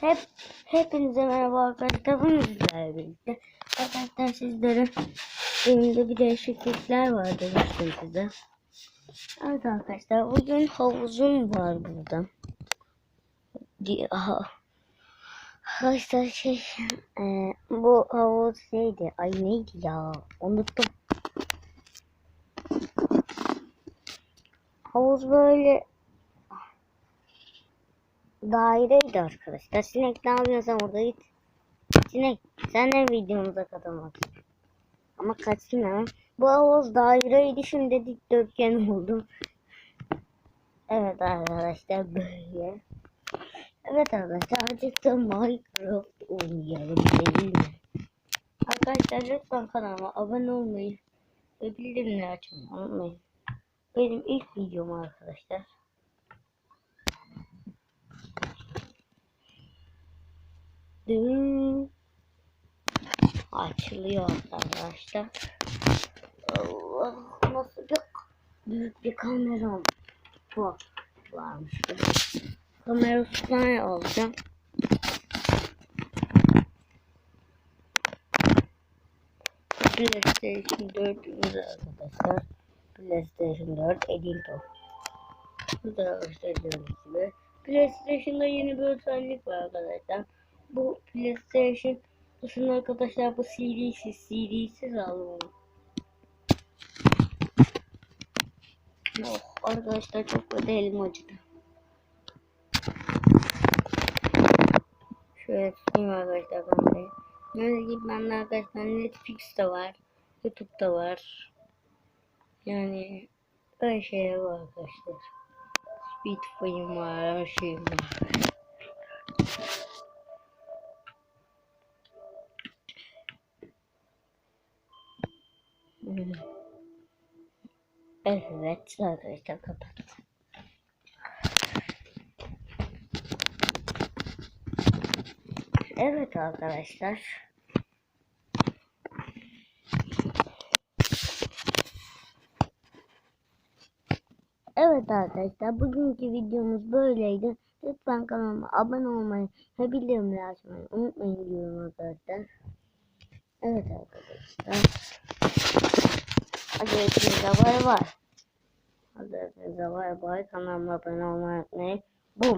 Hep hepinize merhaba arkadaşlar. Bugün sizlerle birlikte. Arkadaşlar sizlere evimde bir değişiklikler var demiştim size. Evet arkadaşlar bugün havuzum var burada. Aha. Arkadaşlar şey e, bu havuz neydi? Ay neydi ya? Unuttum. Havuz böyle daireydi arkadaşlar. Sinek ne yapıyorsan orada git. Sinek sen de videomuza katılmak. Ama kaçsın hemen. Bu havuz daireydi şimdi dikdörtgen oldu. Evet arkadaşlar böyle. Evet arkadaşlar artık Minecraft oynayalım değil? Arkadaşlar lütfen kanalıma abone olmayı ve bildirimleri açmayı unutmayın. Benim ilk videom arkadaşlar. Açılıyor arkadaşlar. Allah nasıl bir büyük bir kameram bu varmış. Kamerasını alacağım. PlayStation 4'ümüz arkadaşlar. PlayStation 4 Edinto. Bu da gösterdiğimiz gibi. PlayStation'da yeni bir özellik var arkadaşlar. Bu PlayStation Bakın arkadaşlar bu CD'siz CD'siz aldım. Oh arkadaşlar çok kötü elim acıdı. Şöyle tutayım arkadaşlar kamerayı. Böyle gibi bende arkadaşlar Netflix'te var. YouTube'da var. Yani her şey var arkadaşlar. Speedfire var, her şey var. Hmm. Evet arkadaşlar kapattım. Evet arkadaşlar. Evet arkadaşlar bugünkü videomuz böyleydi. Lütfen kanalıma abone olmayı ve bildirimleri açmayı unutmayın diyorum arkadaşlar. Evet arkadaşlar. Adresimiz de var var. Adresimiz de Come var. Kanalıma abone olmayı unutmayın. Boom!